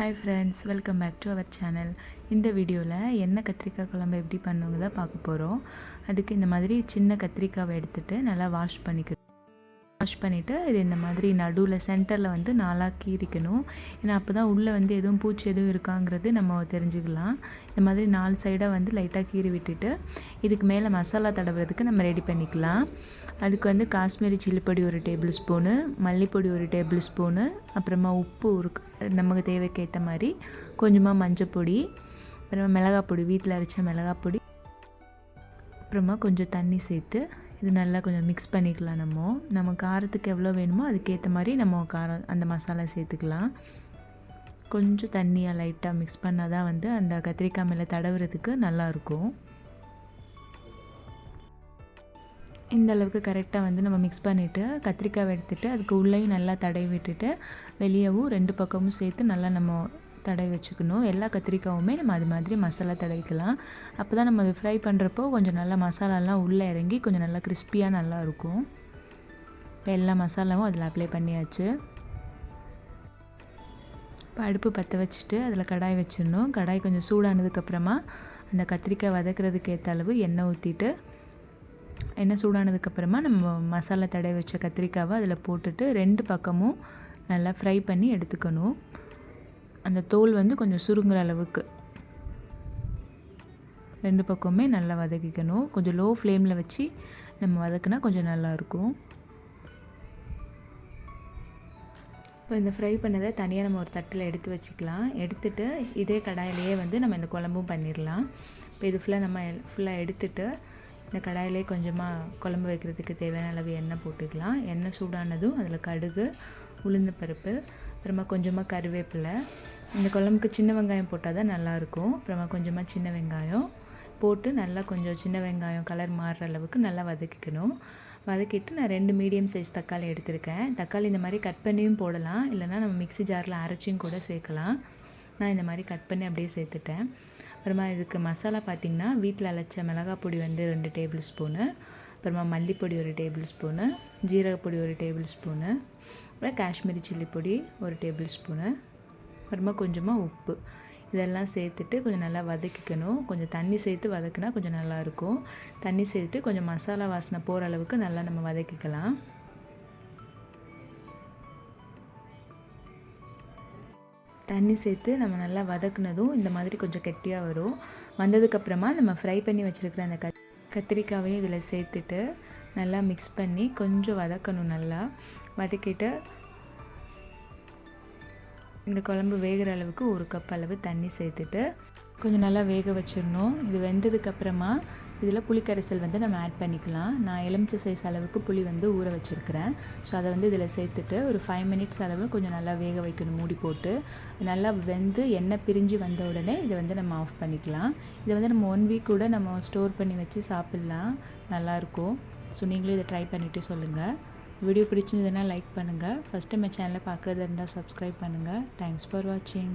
Hi friends welcome back to our channel இந்த வீடியோவில் என்ன கத்திரிக்காய் குழம்பு எப்படி பண்ணுங்க தான் பார்க்க போகிறோம் அதுக்கு இந்த மாதிரி சின்ன கத்திரிக்காவை எடுத்துகிட்டு நல்லா வாஷ் பண்ணிக்கணும். வாஷ் பண்ணிவிட்டு இது இந்த மாதிரி நடுவில் சென்டரில் வந்து நாலாக கீறிக்கணும் ஏன்னா அப்போ தான் உள்ளே வந்து எதுவும் பூச்சி எதுவும் இருக்காங்கிறது நம்ம தெரிஞ்சுக்கலாம். இந்த மாதிரி நாலு சைடாக வந்து லைட்டாக கீறி விட்டுட்டு இதுக்கு மேலே மசாலா தடவுறதுக்கு நம்ம ரெடி பண்ணிக்கலாம். அதுக்கு வந்து காஷ்மீரி சில்லி பொடி ஒரு டேபிள் ஸ்பூனு மல்லிப்பொடி ஒரு டேபிள் ஸ்பூனு அப்புறமா உப்பு ஒரு நமக்கு தேவைக்கு ஏற்ற மாதிரி கொஞ்சமாக மஞ்சள் பொடி அப்புறமா மிளகாப்பொடி வீட்டில் அரைச்ச மிளகாய் பொடி அப்புறமா கொஞ்சம் தண்ணி சேர்த்து இது நல்லா கொஞ்சம் மிக்ஸ் பண்ணிக்கலாம் நம்ம. நம்ம காரத்துக்கு எவ்வளோ வேணுமோ அதுக்கேற்ற மாதிரி நம்ம காரம் அந்த மசாலா சேர்த்துக்கலாம். கொஞ்சம் தண்ணியாக லைட்டாக மிக்ஸ் பண்ணால் தான் வந்து அந்த கத்திரிக்காய் மேலே தடவுறதுக்கு நல்லாயிருக்கும் இந்த அளவுக்கு கரெக்டாக வந்து நம்ம மிக்ஸ் பண்ணிவிட்டு கத்திரிக்காய் எடுத்துகிட்டு அதுக்கு உள்ளேயும் நல்லா தடவி விட்டுட்டு வெளியவும் ரெண்டு பக்கமும் சேர்த்து நல்லா நம்ம தடவி வச்சுக்கணும். எல்லா கத்திரிக்காவுமே நம்ம அது மாதிரி மசாலா தடவிக்கலாம் அப்போ தான் நம்ம அது ஃப்ரை பண்ணுறப்போ கொஞ்சம் நல்லா மசாலாலாம் உள்ளே இறங்கி கொஞ்சம் நல்லா கிறிஸ்பியாக நல்லா இருக்கும். இப்போ எல்லா மசாலாவும் அதில் அப்ளை பண்ணியாச்சு. இப்போ அடுப்பு பற்ற வச்சுட்டு அதில் கடாய் வச்சிடணும். கடாய் கொஞ்சம் சூடானதுக்கப்புறமா அந்த கத்திரிக்காய் வதக்கிறதுக்கு ஏற்ற அளவு எண்ணெய் ஊற்றிட்டு எண்ணெய் சூடானதுக்கப்புறமா நம்ம மசாலா தடவி வச்ச கத்திரிக்காவை அதில் போட்டுட்டு ரெண்டு பக்கமும் நல்லா ஃப்ரை பண்ணி எடுத்துக்கணும். அந்த தோல் வந்து கொஞ்சம் சுருங்குற அளவுக்கு. ரெண்டு பக்கமுமே நல்லா வதக்கிக்கணும். கொஞ்சம் லோ ஃப்ளேமில் வச்சு நம்ம வதக்குனா கொஞ்சம் நல்லாயிருக்கும் இப்போ இந்த ஃப்ரை பண்ணதை தனியாக நம்ம ஒரு தட்டில் எடுத்து வச்சுக்கலாம். எடுத்துட்டு இதே கடாயிலேயே வந்து நம்ம இந்த குழம்பும் பண்ணிடலாம். இப்போ இது ஃபுல்லாக நம்ம ஃபுல்லாக எடுத்துட்டு இந்த கடாயிலே கொஞ்சமாக குழம்பு வைக்கிறதுக்கு தேவையான அளவு எண்ணெய் போட்டுக்கலாம். எண்ணெய் சூடானதும் அதில் கடுகு உளுந்த பருப்பு அப்புறமா கொஞ்சமாக கருவேப்பிலை. இந்த குழம்புக்கு சின்ன வெங்காயம் போட்டால் தான் நல்லாயிருக்கும். அப்புறமா கொஞ்சமாக சின்ன வெங்காயம் போட்டு நல்லா கொஞ்சம் சின்ன வெங்காயம் கலர் மாறுற அளவுக்கு நல்லா வதக்கிக்கணும். வதக்கிட்டு நான் ரெண்டு மீடியம் சைஸ் தக்காளி எடுத்திருக்கேன். தக்காளி இந்த மாதிரி கட் பண்ணியும் போடலாம். இல்லைனா நம்ம மிக்சி ஜாரில் அரைச்சியும் கூட சேர்க்கலாம். நான் இந்த மாதிரி கட் பண்ணி அப்படியே சேர்த்துட்டேன். அப்புறமா இதுக்கு மசாலா பார்த்திங்கன்னா வீட்டில் அலைச்ச மிளகாய் பொடி வந்து ரெண்டு டேபிள் ஸ்பூனு அப்புறமா மல்லிப்பொடி ஒரு டேபிள் ஸ்பூனு ஜீரகப்பொடி ஒரு டேபிள் ஸ்பூனு அப்புறம் காஷ்மீரி சில்லி பொடி ஒரு டேபிள் ஸ்பூனு அப்புறமா கொஞ்சமாக உப்பு. இதெல்லாம் சேர்த்துட்டு கொஞ்சம் நல்லா வதக்கிக்கணும். கொஞ்சம் தண்ணி சேர்த்து வதக்குனா கொஞ்சம் நல்லாயிருக்கும். தண்ணி சேர்த்துட்டு கொஞ்சம் மசாலா வாசனை போகிற அளவுக்கு நல்லா நம்ம வதக்கிக்கலாம். தண்ணி சேர்த்து நம்ம நல்லா வதக்குனதும் இந்த மாதிரி கொஞ்சம் கெட்டியாக வரும். வந்ததுக்கப்புறமா நம்ம ஃப்ரை பண்ணி வச்சுருக்கிற அந்த கத்திரிக்காவையும் இதில் சேர்த்துட்டு நல்லா மிக்ஸ் பண்ணி கொஞ்சம் வதக்கணும் நல்லா. வதக்கிட்டு இந்த குழம்பு வேகிற அளவுக்கு ஒரு கப் அளவு தண்ணி சேர்த்துட்டு கொஞ்சம் நல்லா வேக வச்சிடணும். இது வெந்ததுக்கப்புறமா இதில் புளிக்கரைசல் வந்து நம்ம ஆட் பண்ணிக்கலாம். நான் எலுமிச்சை சைஸ் அளவுக்கு புளி வந்து ஊற வச்சுருக்கிறேன். ஸோ அதை வந்து இதில் சேர்த்துட்டு ஒரு ஃபைவ் மினிட்ஸ் அளவு கொஞ்சம் நல்லா வேக வைக்கணும் மூடி போட்டு. நல்லா வெந்து எண்ணெய் பிரிஞ்சு வந்த உடனே இதை வந்து நம்ம ஆஃப் பண்ணிக்கலாம். இதை வந்து நம்ம ஒன் வீக் கூட நம்ம ஸ்டோர் பண்ணி வச்சு சாப்பிட்லாம். நல்லாயிருக்கும். ஸோ நீங்களும் இதை ட்ரை பண்ணிவிட்டு சொல்லுங்கள் வீடியோ பிடிச்சிருந்ததுன்னா லைக் பண்ணுங்கள் ஃபஸ்ட்டு நம்ம சேனலை பார்க்குறதா இருந்தால் சப்ஸ்கிரைப் பண்ணுங்கள் தேங்க்ஸ் ஃபார் வாட்சிங்